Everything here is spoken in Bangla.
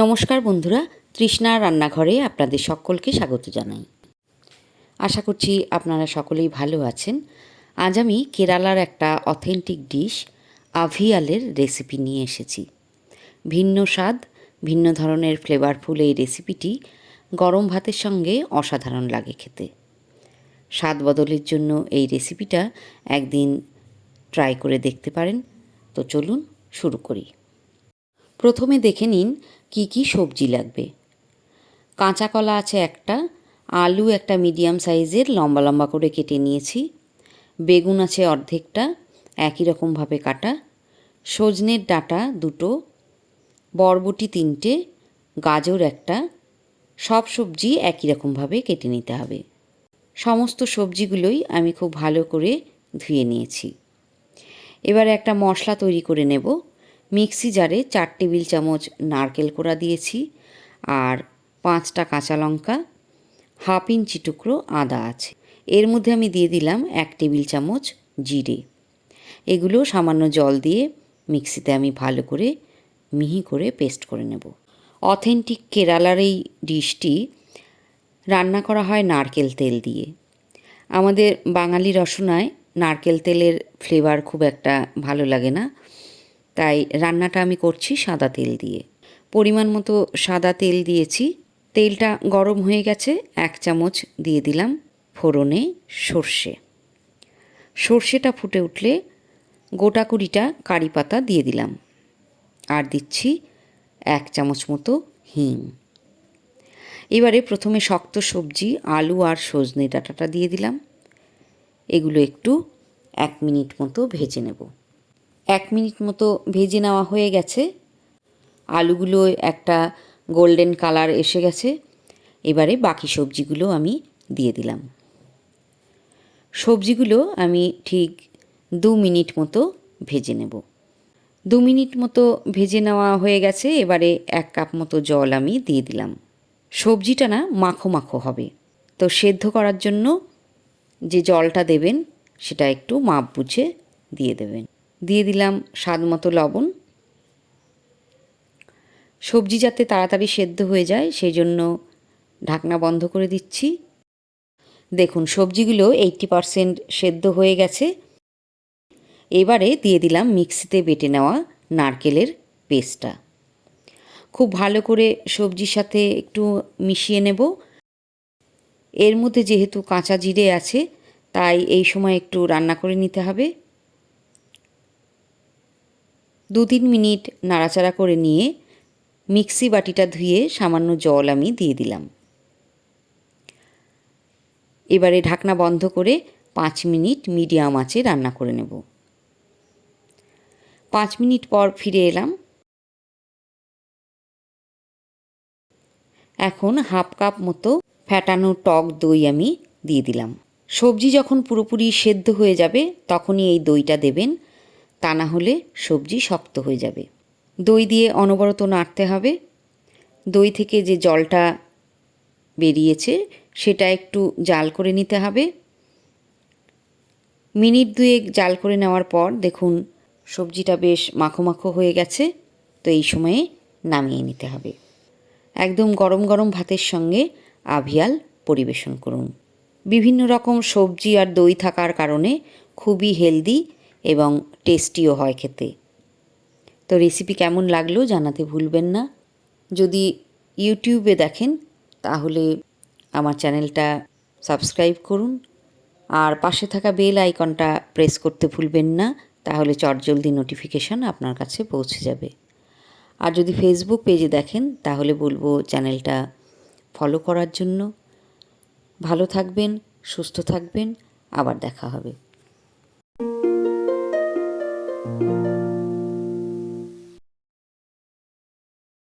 নমস্কার বন্ধুরা, তৃষ্ণা রান্নাঘরে আপনাদের সকলকে স্বাগত জানাই। আশা করছি আপনারা সকলেই ভালো আছেন। আজ আমি কেরালার একটা অথেন্টিক ডিশ, আভিয়ালের রেসিপি নিয়ে এসেছি। ভিন্ন স্বাদ, ভিন্ন ধরনের ফ্লেভারফুল এই রেসিপিটি গরম ভাতের সঙ্গে অসাধারণ লাগে খেতে। স্বাদ বদলের জন্য এই রেসিপিটা একদিন ট্রাই করে দেখতে পারেন। তো চলুন শুরু করি। প্রথমে দেখে নিন কি কি সবজি লাগবে। কাঁচা কলা আছে একটা, আলু একটা মিডিয়াম সাইজের, লম্বা লম্বা করে কেটে নিয়েছি। বেগুন আছে অর্ধেকটা, একই রকমভাবে কাটা। সজনের ডাঁটা দুটো, বরবটি তিনটে, গাজর একটা, সব সবজি একই রকমভাবে কেটে নিতে হবে। সমস্ত সবজিগুলোই আমি খুব ভালো করে ধুয়ে নিয়েছি। এবারে একটা মশলা তৈরি করে নেব। মিক্সি জারে চার টেবিল চামচ নারকেল কোড়া দিয়েছি আর পাঁচটা কাঁচা লঙ্কা, হাফ ইঞ্চি টুকরো আদা আছে। এর মধ্যে আমি দিয়ে দিলাম এক টেবিল চামচ জিরে। এগুলো সামান্য জল দিয়ে মিক্সিতে আমি ভালো করে মিহি করে পেস্ট করে নেব। অথেন্টিক কেরালার এই ডিশটি রান্না করা হয় নারকেল তেল দিয়ে। আমাদের বাঙালি রসনায় নারকেল তেলের ফ্লেভার খুব একটা ভালো লাগে না। তাই রান্নাটা আমি করছি সাদা তেল দিয়ে। পরিমাণ মতো সাদা তেল দিয়েছি। তেলটা গরম হয়ে গেছে, এক চামচ দিয়ে দিলাম ফোড়নে সর্ষে। সর্ষেটা ফুটে উঠলে গোটা কুড়িটা কারি পাতা দিয়ে দিলাম। আর দিচ্ছি এক চামচ মতো হিং। এবারে প্রথমে শক্ত সবজি, আলু আর সজনে ডাঁটাটা দিয়ে দিলাম। এগুলো একটু এক মিনিট মতো ভেজে নেব। এক মিনিট মতো ভেজে নেওয়া হয়ে গেছে। আলুগুলো একটা গোল্ডেন কালার এসে গেছে। এবারে বাকি সবজিগুলো আমি দিয়ে দিলাম। সবজিগুলো আমি ঠিক দু মিনিট মতো ভেজে নেব। দু মিনিট মতো ভেজে নেওয়া হয়ে গেছে। এবারে এক কাপ মতো জল আমি দিয়ে দিলাম। সবজিটা না মাখো মাখো হবে। তো সেদ্ধ করার জন্য যে জলটা দেবেন, সেটা একটু মাপ বুঝে দিয়ে দেবেন। দিয়ে দিলাম স্বাদ মতো লবণ। সবজি যাতে তাড়াতাড়ি সেদ্ধ হয়ে যায়, সেই জন্য ঢাকনা বন্ধ করে দিচ্ছি। দেখুন, সবজিগুলো এইটটি পারসেন্ট সেদ্ধ হয়ে গেছে। এবারে দিয়ে দিলাম মিক্সিতে বেটে নেওয়া নারকেলের পেস্টটা। খুব ভালো করে সবজির সাথে একটু মিশিয়ে নেব। এর মধ্যে যেহেতু কাঁচা জিরে আছে, তাই এই সময় একটু রান্না করে নিতে হবে। দু তিন মিনিট নাড়াচাড়া করে নিয়ে মিক্সি বাটিটা ধুয়ে সামান্য জল আমি দিয়ে দিলাম। এবারে ঢাকনা বন্ধ করে পাঁচ মিনিট মিডিয়াম আঁচে রান্না করে নেব। পাঁচ মিনিট পর ফিরে এলাম। এখন হাফ কাপ মতো ফ্যাটানো টক দই আমি দিয়ে দিলাম। সবজি যখন পুরোপুরি সেদ্ধ হয়ে যাবে, তখনই এই দইটা দেবেন তা না হলে সবজি শক্ত হয়ে যাবে। দই দিয়ে অনবরত নাড়তে হবে। দই থেকে যে জলটা বেরিয়েছে, সেটা একটু জাল করে নিতে হবে। মিনিট দুয়েক জাল করে নেওয়ার পর দেখুন, সবজিটা বেশ মাখো মাখো হয়ে গেছে। তো এই সময়ে নামিয়ে নিতে হবে। একদম গরম গরম ভাতের সঙ্গে আভিয়াল পরিবেশন করুন। বিভিন্ন রকম সবজি আর দই থাকার কারণে খুবই হেলদি এবং টেস্টিও হয় খেতে। তো রেসিপি কেমন লাগল জানাতে ভুলবেন না। যদি ইউটিউবে দেখেন, তাহলে আমার চ্যানেলটা সাবস্ক্রাইব করুন। আর পাশে থাকা বেল আইকনটা প্রেস করতে ভুলবেন না, তাহলে চটজলদি নোটিফিকেশান আপনার কাছে পৌঁছে যাবে। আর যদি ফেসবুক পেজে দেখেন, তাহলে বলব চ্যানেলটা ফলো করার জন্য। ভালো থাকবেন, সুস্থ থাকবেন, আবার দেখা হবে।